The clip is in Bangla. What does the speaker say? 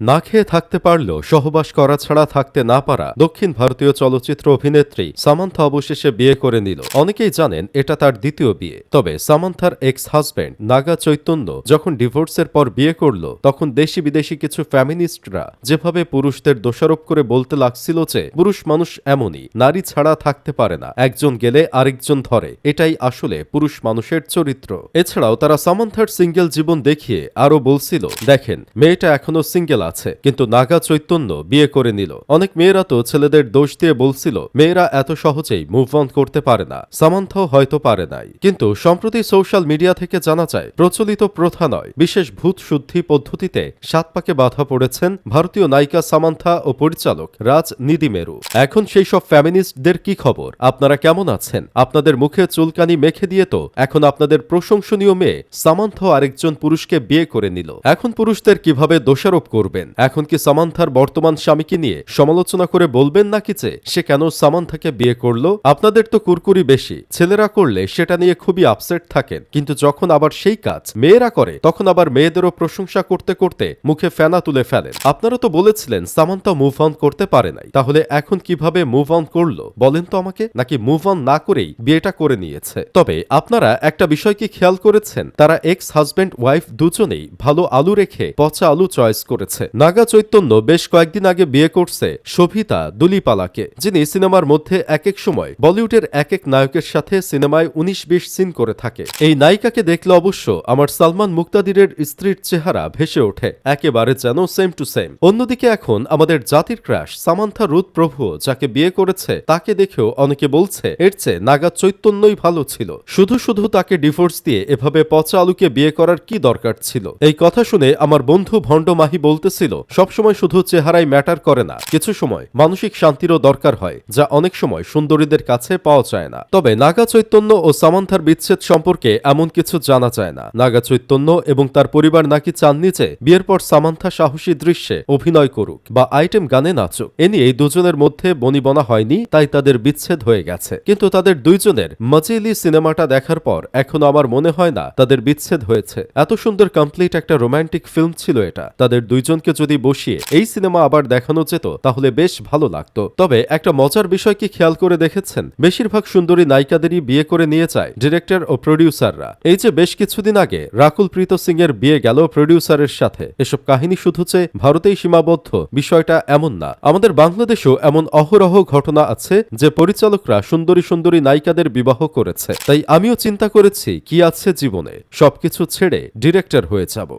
না খেয়ে থাকতে পারলেও সহবাস করা ছাড়া থাকতে না পারা দক্ষিণ ভারতীয় চলচ্চিত্র অভিনেত্রী সামান্থা অবশেষে বিয়ে করে নিল। অনেকেই জানেন এটা তার দ্বিতীয় বিয়ে। তবে সামান্থার এক্স হাজব্যান্ড নাগা চৈতন্য যখন ডিভোর্সের পর বিয়ে করল, তখন দেশি বিদেশি কিছু ফ্যামিনিস্টরা যেভাবে পুরুষদের দোষারোপ করে বলতে লাগছিল যে, পুরুষ মানুষ এমনই, নারী ছাড়া থাকতে পারে না, একজন গেলে আরেকজন ধরে, এটাই আসলে পুরুষ মানুষের চরিত্র। এছাড়াও তারা সামান্থার সিঙ্গেল জীবন দেখিয়ে আরও বলছিল, দেখেন, মেয়েটা এখনও সিঙ্গেল আছে। কিন্তু নাগা চৈতন্য বিয়ে করে নিল। অনেক মেয়েরা তো ছেলেদের দোষ দিয়ে বলছিল, মেয়েরা এত সহজেই মুভ অন করতে পারে না। সামান্থাও হয়তো পারে নাই। কিন্তু সম্প্রতি সোশ্যাল মিডিয়া থেকে জানা যায়, প্রচলিত প্রথা নয়। বিশেষ ভূত শুদ্ধি পদ্ধতিতে সাত পাকে বাধা পড়েছেন ভারতীয় নায়িকা সামান্থা ও পরিচালক রাজ নিদিমেরু এখন সেই সব ফ্যামিনিস্টদের কি খবর? আপনারা কেমন আছেন? আপনাদের মুখে চুলকানি মেখে দিয়ে তো এখন আপনাদের প্রশংসনীয় মেয়ে সামান্থ আরেকজন পুরুষকে বিয়ে করে নিল। এখন পুরুষদের কীভাবে দোষারোপ করবেন। এখন কি সামান্থার বর্তমান স্বামীকে নিয়ে সমালোচনা করে বলবেন নাকি যে, সে কেন সামান্থাকে বিয়ে করল? আপনাদের তো কুরকুরি বেশি। ছেলেরা করলে সেটা নিয়ে খুবই আপসেট থাকেন। কিন্তু যখন আবার সেই কাজ মেয়েরা করে, তখন আবার মেয়েদেরও প্রশংসা করতে করতে মুখে ফেনা তুলে ফেলেন। আপনারা তো বলেছিলেন সামান্থা মুভ অন করতে পারে নাই। তাহলে এখন কীভাবে মুভ অন করল? বলেন তো আমাকে। নাকি মুভ অন না করেই বিয়েটা করে নিয়েছে? তবে আপনারা একটা বিষয় কি খেয়াল করেছেন? তারা এক্স হাজব্যান্ড ওয়াইফ দুজনেই ভালো আলু রেখে পচা আলু চয়েস করেছে। নাগা চৈতন্য বেশ কয়েকদিন আগে বিয়ে করছে শোভিতা দুলিপালাকে, যিনি সিনেমার মধ্যে এক এক সময় বলিউডের এক এক নায়কের সাথে সিনেমায় উনিশ বিশ সিন করে থাকে। এই নায়িকাকে দেখলে অবশ্য আমার সালমান মুক্তাদিরের স্ত্রীর চেহারা ভেসে ওঠে, একেবারে যেন সেম টু সেম। অন্যদিকে এখন আমাদের জাতির ক্রাশ, সামান্থা রুদ প্রভু যাকে বিয়ে করেছে তাকে দেখেও অনেকে বলছে, এর চেয়ে নাগা চৈতন্যই ভালো ছিল। শুধু শুধু তাকে ডিভোর্স দিয়ে এভাবে পচা আলুকে বিয়ে করার কি দরকার ছিল? এই কথা শুনে আমার বন্ধু ভণ্ড মাহি বলতেছিল সবসময় শুধু চেহারাই ম্যাটার করে না, কিছু সময় মানসিক শান্তিরও দরকার হয়, যা অনেক সময় সুন্দরীদের কাছে পাওয়া যায় না। তবে নাগা চৈতন্য ও সামান্থার বিচ্ছেদ সম্পর্কে এমন কিছু জানা যায় না। নাগা চৈতন্য এবং তার পরিবার নাকি চাননি যে বিয়ের পর সামান্থা সাহসী দৃশ্যে অভিনয় করুক বা আইটেম গানে নাচুক। এ নিয়ে দুজনের মধ্যে বনিবনা হয়নি, তাই তাদের বিচ্ছেদ হয়ে গেছে। কিন্তু তাদের দুইজনের মজিলি সিনেমাটা দেখার পর এখনও আমার মনে হয় না তাদের বিচ্ছেদ হয়েছে। এত সুন্দর কমপ্লিট একটা রোমান্টিক ফিল্ম ছিল এটা। তাদের দুইজনকে যদি বসিয়ে এই সিনেমা আবার দেখানো যেত, তাহলে বেশ ভালো লাগতো। তবে একটা মজার বিষয় কি খেয়াল করে দেখেছেন? বেশিরভাগ সুন্দরী নায়িকাদেরই বিয়ে করে নিয়ে যায় ডিরেক্টর ও প্রডিউসাররা। এই যে বেশ কিছুদিন আগে রাকুল প্রীত সিং এর বিয়ে গেল প্রডিউসারের সাথে। এসব কাহিনী শুধু যে ভারতেই সীমাবদ্ধ, বিষয়টা এমন না। আমাদের বাংলাদেশেও এমন অহরহ ঘটনা আছে যে পরিচালকরা সুন্দরী সুন্দরী নায়িকাদের বিবাহ করেছে। তাই আমিও চিন্তা করেছি, কি আছে জীবনে? সবকিছু ছেড়ে ডিরেক্টর হয়ে যাব।